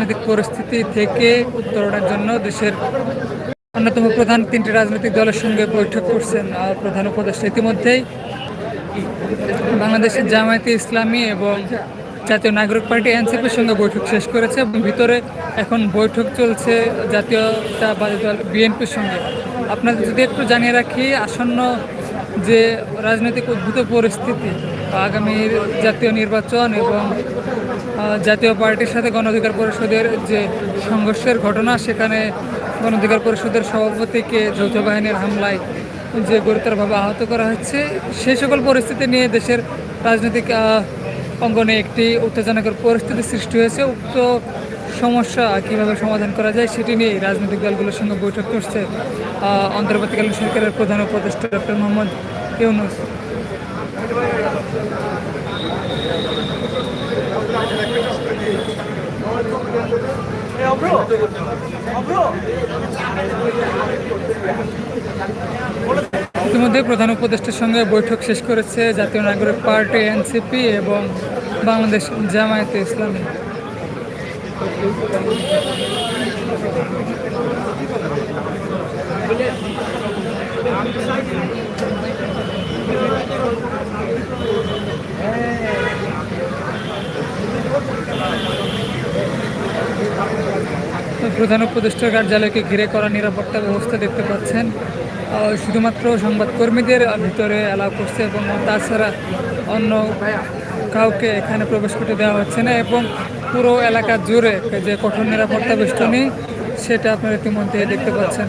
রাজনৈতিক পরিস্থিতি থেকে উত্তরণের জন্য দেশের অন্যতম প্রধান তিনটি রাজনৈতিক দলের সঙ্গে বৈঠক করছেন প্রধান উপদেষ্টা। ইতিমধ্যেই বাংলাদেশের জামায়াতে ইসলামী এবং জাতীয় নাগরিক পার্টি এনসিপির সঙ্গে বৈঠক শেষ করেছে এবং ভিতরে এখন বৈঠক চলছে জাতীয়তাবাদী দল বিএনপির সঙ্গে। আপনাদের যদি একটু জানিয়ে রাখি, আসন্ন যে রাজনৈতিক উদ্ভূত পরিস্থিতি, আগামী জাতীয় নির্বাচন এবং জাতীয় পার্টির সাথে গণ অধিকার পরিষদের যে সংঘর্ষের ঘটনা, সেখানে গণ অধিকার পরিষদের সভাপতিকে যৌথ বাহিনীর হামলায় যে গুরুতরভাবে আহত করা হচ্ছে সেই সকল পরিস্থিতি নিয়ে দেশের রাজনৈতিক অঙ্গনে একটি উত্তেজনাকর পরিস্থিতি সৃষ্টি হয়েছে। উক্ত সমস্যা কীভাবে সমাধান করা যায়, সেটি নিয়ে রাজনৈতিক দলগুলোর সঙ্গে বৈঠক করছে অন্তর্বর্তীকালীন সরকারের প্রধান উপদেষ্টা ডক্টর মোহাম্মদ ইউনুস। ইতিমধ্যে প্রধান উপদেষ্টার সঙ্গে বৈঠক শেষ করেছে জাতীয় নাগরিক পার্টি, এনসিপি এবং বাংলাদেশ জামায়াতে ইসলামী। প্রধান উপদেষ্টার কার্যালয়কে ঘিরে করা নিরাপত্তা ব্যবস্থা দেখতে পাচ্ছেন। শুধুমাত্র সংবাদকর্মীদের ভিতরে অ্যালাউ করছে এবং তাছাড়া অন্য কাউকে এখানে প্রবেশ করতে দেওয়া হচ্ছে না এবং পুরো এলাকা জুড়ে যে কঠোর নিরাপত্তা বেষ্টনী, সেটা আপনারা ইতিমধ্যে দেখতে পাচ্ছেন।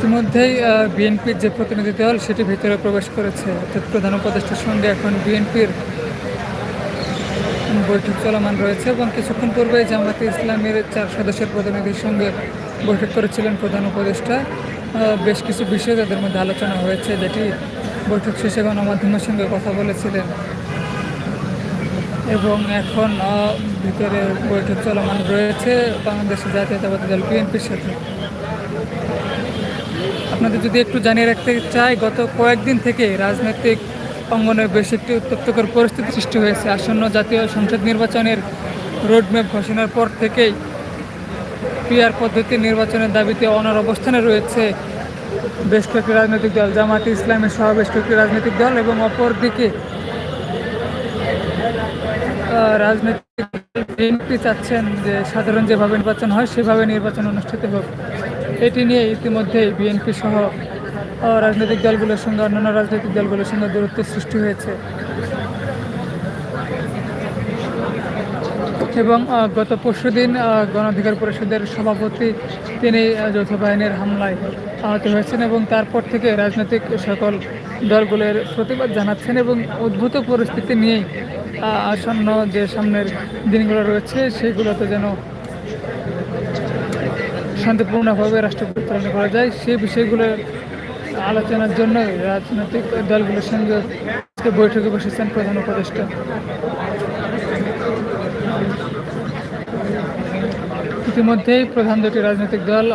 ইতিমধ্যেই বিএনপির যে প্রতিনিধি দল, সেটি ভিতরে প্রবেশ করেছে। অর্থাৎ প্রধান উপদেষ্টার সঙ্গে এখন বিএনপির বৈঠক চলমান রয়েছে এবং কিছুক্ষণ পূর্বে জামাতে ইসলামের চার সদস্যের প্রতিনিধির সঙ্গে বৈঠক করেছিলেন প্রধান উপদেষ্টা। বেশ কিছু বিষয় তাদের মধ্যে আলোচনা হয়েছে, যেটি বৈঠক শেষে গণমাধ্যমের সঙ্গে কথা বলেছিলেন। এবং এখন ভিতরে বৈঠক চলমান রয়েছে বাংলাদেশের জাতীয়তাবাদী দল, বিএনপির সাথে। আপনাদের যদি একটু জানিয়ে রাখতে চাই, গত কয়েকদিন থেকে রাজনৈতিক অঙ্গনে বেশ একটি উত্তপ্তকর পরিস্থিতি সৃষ্টি হয়েছে। আসন্ন জাতীয় সংসদ নির্বাচনের রোডম্যাপ ঘোষণার পর থেকেই পিআর পদ্ধতি নির্বাচনের দাবিতে অনার অবস্থানে রয়েছে বেশ কয়েকটি রাজনৈতিক দল। জামাতে ইসলামের সহ বেশ কয়েকটি রাজনৈতিক দল এবং অপরদিকে রাজনৈতিক চাচ্ছেন যে সাধারণ যেভাবে নির্বাচন হয়, সেভাবে নির্বাচন অনুষ্ঠিত হোক। এটি নিয়ে ইতিমধ্যেই বিএনপি সহ রাজনৈতিক দলগুলোর সঙ্গে, অন্যান্য রাজনৈতিক দলগুলোর সঙ্গে দূরত্বের সৃষ্টি হয়েছে। এবং গত পরশু দিন গণ অধিকার পরিষদের সভাপতি তিনি যৌথ বাহিনীর হামলায় আহত হয়েছেন এবং তারপর থেকে রাজনৈতিক সকল দলগুলোর প্রতিবাদ জানাচ্ছেন এবং উদ্ভূত পরিস্থিতি নিয়েই আসন্ন যে সামনের দিনগুলো রয়েছে, সেগুলোতে যেন শান্তিপূর্ণভাবে রাষ্ট্র পরিচালনা করা যায়। সেই বিষয়গুলো আলোচনার জন্য রাজনৈতিক দলগুলোর সঙ্গে বৈঠকে বসেছেন প্রধান উপদেষ্টা। ইতিমধ্যেই প্রধান দুটি রাজনৈতিক দল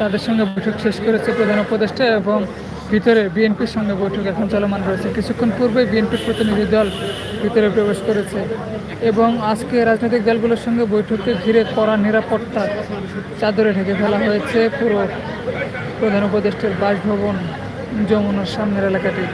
তাদের সঙ্গে বৈঠক শেষ করেছে প্রধান উপদেষ্টা এবং ভিতরে বিএনপির সঙ্গে বৈঠক এখন চলমান রয়েছে। কিছুক্ষণ পূর্বে বিএনপির প্রতিনিধি দল ভিতরে প্রবেশ করেছে এবং আজকে রাজনৈতিক দলগুলোর সঙ্গে বৈঠককে ঘিরে কড়া নিরাপত্তা চাদরে ঢেকে ফেলা হয়েছে। পুরো প্রধান উপদেষ্টার বাসভবন যমুনার সামনের এলাকাটি।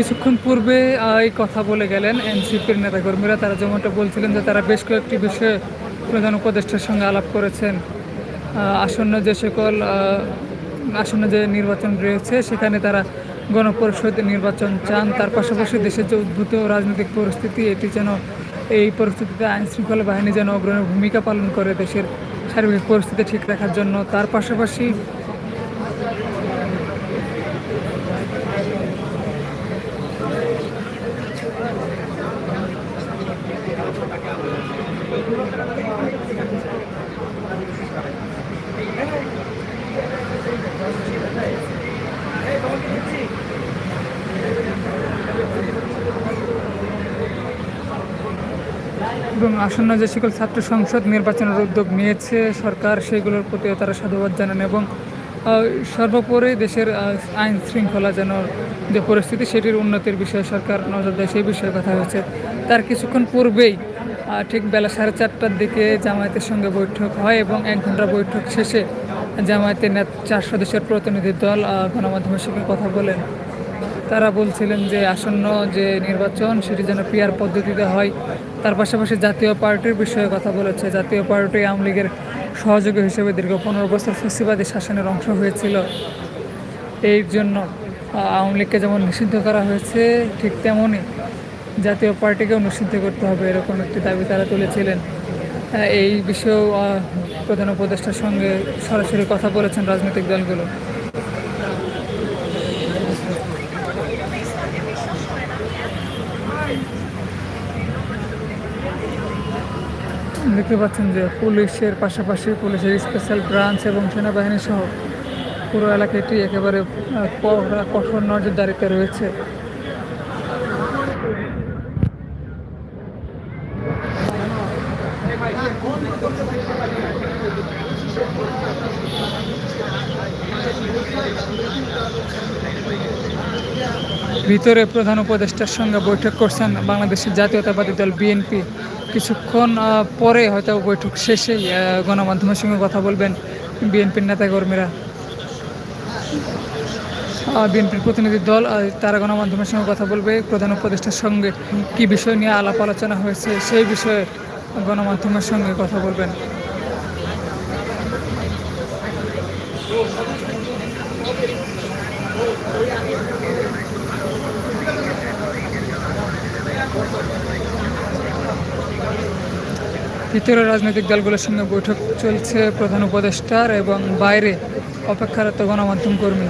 কিছুক্ষণ পূর্বে এই কথা বলে গেলেন এনসিপির নেতাকর্মীরা। তারা যেমনটা বলছিলেন যে তারা বেশ কয়েকটি বিষয়ে প্রধান উপদেষ্টার সঙ্গে আলাপ করেছেন। আসন্ন যে সকল আসন্ন যে নির্বাচন রয়েছে, সেখানে তারা গণপরিষদ নির্বাচন চান। তার পাশাপাশি দেশের যে উদ্ভূত রাজনৈতিক পরিস্থিতি, এটি যেন এই পরিস্থিতিতে আইন শৃঙ্খলা বাহিনী যেন অগ্রণী ভূমিকা পালন করে দেশের সার্বিক পরিস্থিতি ঠিক রাখার জন্য। তার পাশাপাশি এবং আসন্ন যে সকল ছাত্র সংসদ নির্বাচনের উদ্যোগ নিয়েছে সরকার সেগুলোর প্রতিও তারা সাধুবাদ জানান এবং সর্বোপরি দেশের আইন শৃঙ্খলা যেন যে পরিস্থিতি, সেটির উন্নতির বিষয়ে সরকার নজর দেয়, সেই বিষয়ে কথা হয়েছে। তার কিছুক্ষণ পূর্বেই ঠিক বেলা সাড়ে চারটার দিকে জামায়াতের সঙ্গে বৈঠক হয় এবং এক ঘণ্টা বৈঠক শেষে জামায়াতের চার সদস্যের প্রতিনিধি দল গণমাধ্যমের সঙ্গে কথা বলেন। তারা বলছিলেন যে আসন্ন যে নির্বাচন সেটি যেন পিয়ার পদ্ধতিতে হয়। তার পাশাপাশি জাতীয় পার্টির বিষয়ে কথা বলেছে। জাতীয় পার্টি আওয়ামী লীগের সহযোগী হিসেবে দীর্ঘ পনেরো বছর ফেসিবাদী শাসনের অংশ হয়েছিল। এই জন্য আওয়ামী লীগকে যেমন নিষিদ্ধ করা হয়েছে, ঠিক তেমনই জাতীয় পার্টিকে নিষিদ্ধ করতে হবে, এরকম একটি দাবি তারা তুলেছিলেন। এই বিষয়েও প্রধান উপদেষ্টার সঙ্গে সরাসরি কথা বলেছেন রাজনৈতিক দলগুলো। দেখতে পাচ্ছেন যে পুলিশের পাশাপাশি পুলিশের স্পেশাল ব্রাঞ্চ এবং সেনাবাহিনী সহ পুরো এলাকাটি একেবারে কঠোর নজরদারিতে রয়েছে। ভিতরে প্রধান উপদেষ্টার সঙ্গে বৈঠক করছেন বাংলাদেশের জাতীয়তাবাদী দল বিএনপি। কিছুক্ষণ পরে হয়তো বৈঠক শেষেই গণমাধ্যমের সঙ্গে কথা বলবেন বিএনপির নেতাকর্মীরা। বিএনপির প্রতিনিধি দল তারা গণমাধ্যমের সঙ্গে কথা বলবে, প্রধান উপদেষ্টার সঙ্গে কি বিষয় নিয়ে আলাপ আলোচনা হয়েছে, সেই বিষয়ে গণমাধ্যমের সঙ্গে কথা বলবেন। ভিতরে রাজনৈতিক দলগুলোর সঙ্গে বৈঠক চলছে প্রধান উপদেষ্টার এবং বাইরে অপেক্ষারত গণমাধ্যম কর্মী।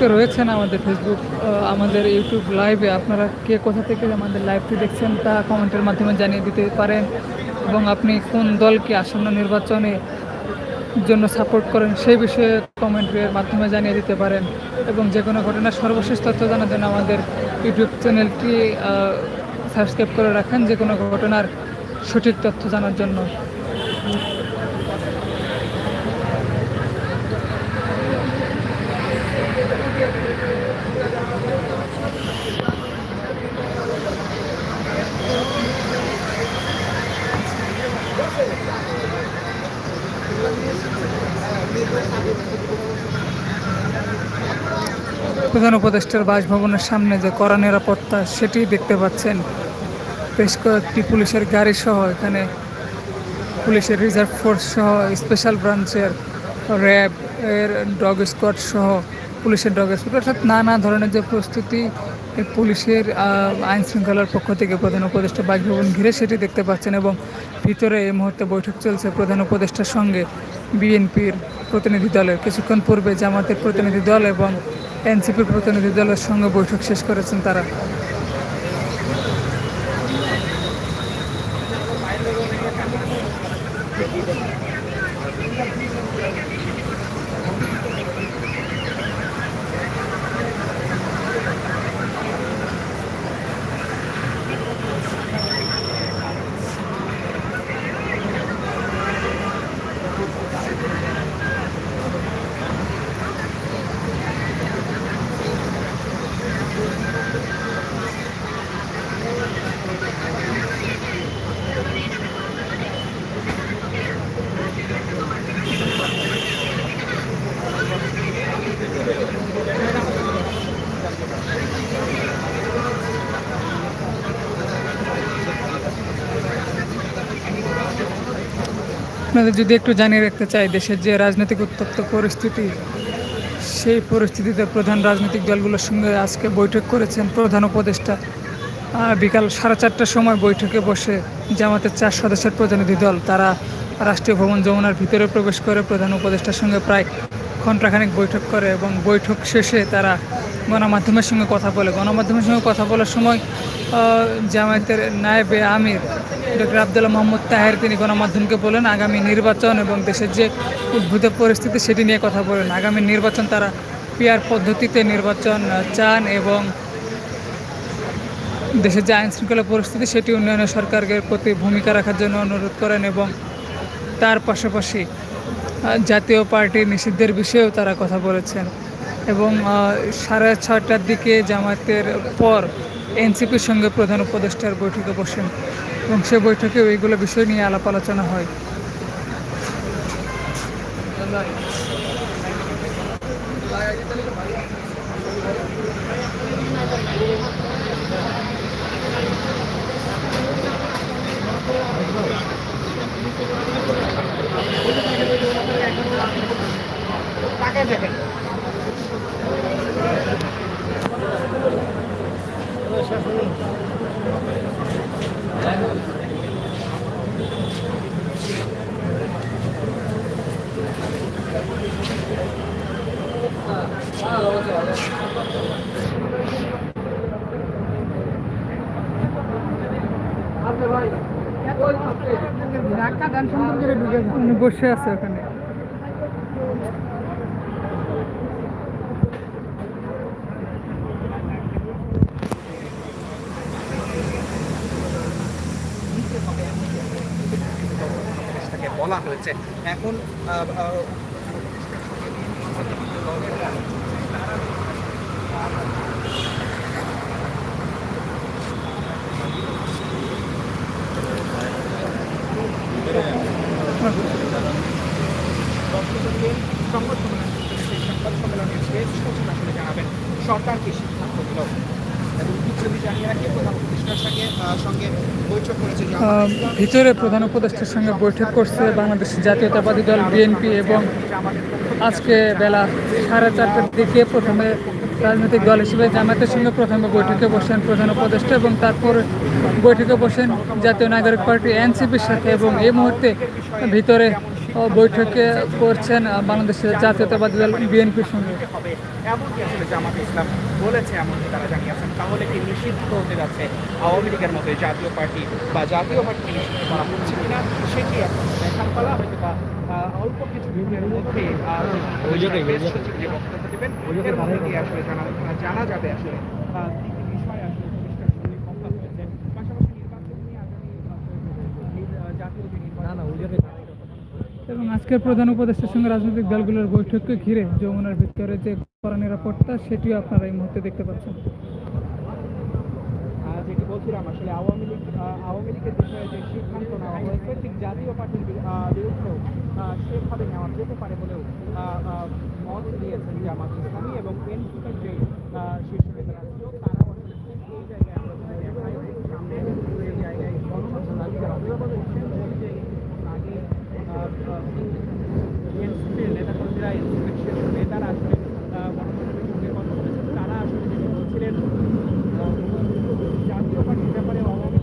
যুক্ত রয়েছেন আমাদের ফেসবুক আমাদের ইউটিউব লাইভে আপনারা কে কোথা থেকে আমাদের লাইভটি দেখছেন তা কমেন্টের মাধ্যমে জানিয়ে দিতে পারেন এবং আপনি কোন দলকে আসন্ন নির্বাচনে জন্য সাপোর্ট করেন সেই বিষয়ে কমেন্টের মাধ্যমে জানিয়ে দিতে পারেন এবং যে কোনো ঘটনার সর্বশেষ তথ্য জানার জন্য আমাদের ইউটিউব চ্যানেলটি সাবস্ক্রাইব করে রাখেন যে কোনো ঘটনার সঠিক তথ্য জানার জন্য। প্রধান উপদেষ্টার বাসভবনের সামনে যে কড়া নিরাপত্তা, সেটি দেখতে পাচ্ছেন। বেশ কয়েকটি পুলিশের গাড়ি সহ এখানে পুলিশের রিজার্ভ ফোর্স সহ স্পেশাল ব্রাঞ্চের র্যাব এর ডগ স্কোয়াড সহ পুলিশের ডগ স্কোয়াড। অর্থাৎ নানা ধরনের যে প্রস্তুতি পুলিশের আইন শৃঙ্খলার পক্ষ থেকে প্রধান উপদেষ্টা বাসভবন ঘিরে সেটি দেখতে পাচ্ছেন এবং ভিতরে এই মুহূর্তে বৈঠক চলছে প্রধান উপদেষ্টার সঙ্গে বিএনপির প্রতিনিধি দলের। কিছুক্ষণ পূর্বে জামাতের প্রতিনিধি দল এবং এনসিপির প্রতিনিধি দলের সঙ্গে বৈঠক শেষ করেছেন তারা আপনাদের যদি একটু জানিয়ে রাখতে চাই, দেশের যে রাজনৈতিক উত্তপ্ত পরিস্থিতি, সেই পরিস্থিতিতে প্রধান রাজনৈতিক দলগুলোর সঙ্গে আজকে বৈঠক করেছেন প্রধান উপদেষ্টা। বিকাল সাড়ে চারটার সময় বৈঠকে বসে জামাতের চার সদস্যের প্রতিনিধি দল, তারা রাষ্ট্রীয় ভবন যমুনার ভিতরে প্রবেশ করে প্রধান উপদেষ্টার সঙ্গে প্রায় ঘণ্টাখানেক বৈঠক করে এবং বৈঠক শেষে তারা গণমাধ্যমের সঙ্গে কথা বলে। গণমাধ্যমের সঙ্গে কথা বলার সময় জামায়াতের নায়েবে আমির ডক্টর আবদুল্লাহ মোহাম্মদ তাহের, তিনি গণমাধ্যমকে বলেন, আগামী নির্বাচন এবং দেশের যে উদ্ভূত পরিস্থিতি সেটি নিয়ে কথা বলেন। আগামী নির্বাচন তারা পিয়ার পদ্ধতিতে নির্বাচন চান এবং দেশের যে আইন শৃঙ্খলা পরিস্থিতি সেটি উন্নয়নে সরকারের প্রতি ভূমিকা রাখার জন্য অনুরোধ করেন এবং তার পাশাপাশি জাতীয় পার্টি নিষিদ্ধের বিষয়েও তারা কথা বলেছেন এবং সাড়ে ছটার দিকে জামাতের পর এনসিপির সঙ্গে প্রধান উপদেষ্টার বৈঠকে বসেন এবং সে বৈঠকে এইগুলো বিষয় নিয়ে আলাপ আলোচনা হয়। বসে আছে ওখানে। বলা হয়েছে। এখন সংবাদ জানাবেন সিদ্ধান্ত ভিতরে প্রধান উপদেষ্টার সঙ্গে বৈঠক করছে বাংলাদেশ জাতীয়তাবাদী দল, বিএনপি এবং আজকে বেলা সাড়ে চারটার দিকে প্রথমে রাজনৈতিক দল হিসেবে জামাতের সঙ্গে প্রথমে বৈঠকে বসেন প্রধান উপদেষ্টা এবং তারপর বৈঠকে বসেন জাতীয় নাগরিক পার্টি, এনসিপির সাথে এবং এই মুহূর্তে ভিতরে বৈঠকে করছেন বাংলাদেশের জাতীয়তাবাদী দল বিএনপির সঙ্গে। হবে এমনকি আসলে জামাত ইসলাম বলেছে এমনকি তারা জানিয়েছেন তাহলে কি নিষিদ্ধ হতে যাচ্ছে আওয়ামী লীগের মতো জাতীয় পার্টি বা জাতীয় পার্টিকে নিষিদ্ধ করা হচ্ছে কিনা সেটি এখন দেখার পালা? হয়তো বা অল্প কিছু দিনের মধ্যে আহ, যে বক্তব্য দেবেন এর মধ্যে আসলে জানা জানা যাবে আসলে আহ, কি কি বিষয় আসলে পরিষ্কার করে কথা হয়েছে পাশাপাশি নির্বাচন নিয়ে আগামী আহ, নির- জাতীয় যে নির্বাচন আজকের প্রধান উপদেষ্টার সঙ্গে রাজনৈতিক দলগুলোর বৈঠককে ঘিরে যমুনার ভিতরে যে কড়া নিরাপত্তা, সেটিও আপনারা এই মুহূর্তে দেখতে পাচ্ছেন। যেটি বলছিলাম, আসলে আওয়ামী লীগ আওয়ামী লীগের বিষয়ে যে সিদ্ধান্ত নেওয়া হয়েছে, ঠিক জাতীয় পার্টির বিরুদ্ধেও সেভাবে নেওয়া যেতে পারে বলেও মত দিয়েছেন জামাত ইসলামী এবং এনসিপির যে শীর্ষ নেতারা ছিল তারাও আসলে ঠিক এই জায়গায় আমরা যদি দেখাই, সামনে এই জায়গায় গণতন্ত্র দাবি করা অভিভাবক বলছেন যে আগে এনসিপির নেতাকর্মীরা এনসিপির শীর্ষ নেতারা আসলে আহ, গণতন্ত্রের সঙ্গে কথা বলেছেন তারা আসলে যেটি বলছিলেন জাতীয় পার্টির ব্যাপারে আওয়ামী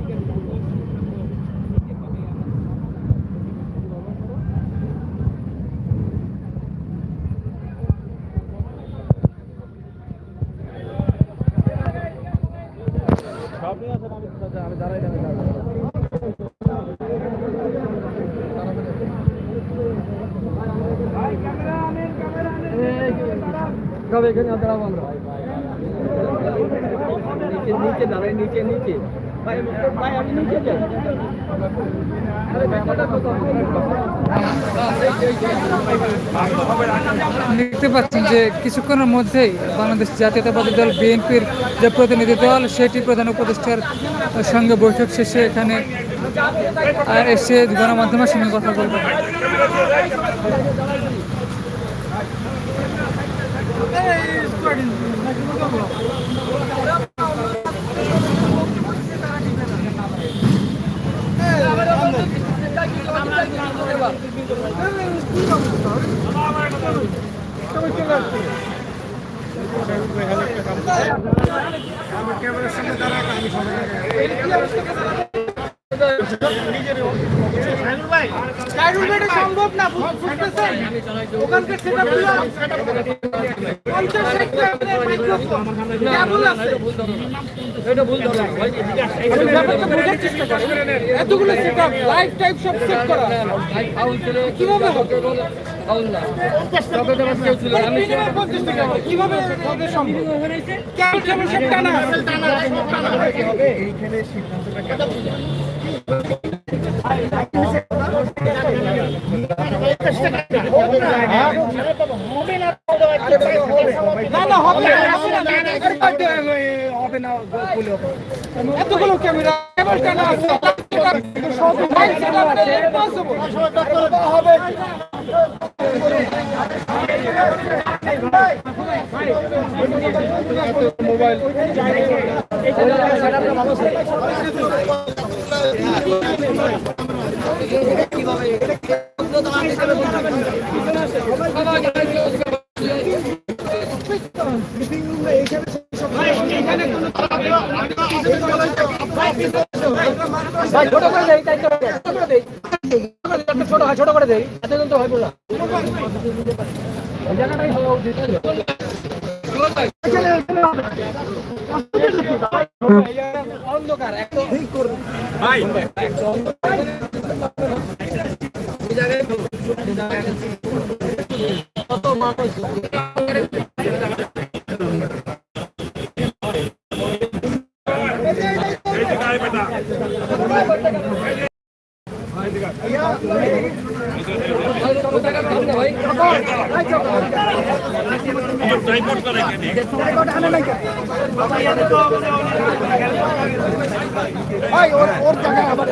লীগের কঠোর সিদ্ধান্ত নিতে হবে নিচে দাঁড়াই, নিচে নিচে। নিচে দেখতে পাচ্ছেন যে কিছুক্ষণের মধ্যেই বাংলাদেশ জাতীয়তাবাদী দল, বিএনপির যে প্রতিনিধি দল, সেটি প্রধান উপদেষ্টার সঙ্গে বৈঠক শেষে এখানে আর এসে গণমাধ্যমের সঙ্গে কথা বলবে। আমি ক্যামেরার সঙ্গে দাঁড়াই আমি সবাই এতগুলো সেটআপ লাইভ টাইপ সব সেট করা। কীভাবে এতগুলো ক্যামেরা টানা আছে। সব লাইভ সেটআপ ভাই ছোট করে দেই তাই করে দেই ছোট ছোট করে দেই। এত কিন্তু হয় বলা জায়গাটাই হওয়া উচিত অন্ধকার একদম কত মানুষ ভাই ওর ওর জায়গায় আবার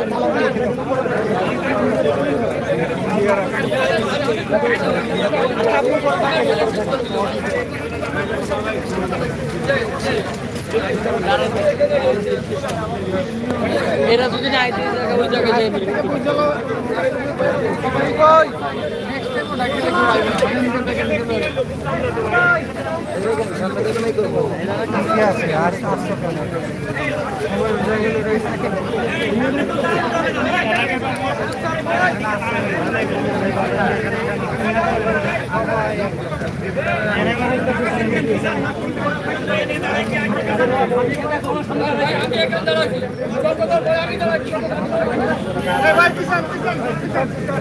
এরা যদি না ওই জায়গায়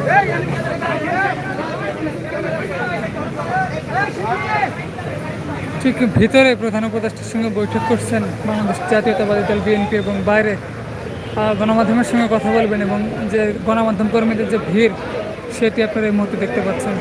যাই ঠিক ভিতরে প্রধান উপদেষ্টার সঙ্গে বৈঠক করছেন বাংলাদেশ জাতীয়তাবাদী দল, বিএনপি এবং বাইরে। গণমাধ্যমের সঙ্গে কথা বলবেন এবং যে গণমাধ্যম কর্মীদের যে ভিড়, সেটি আপনারা এই মুহূর্তে দেখতে পাচ্ছেন।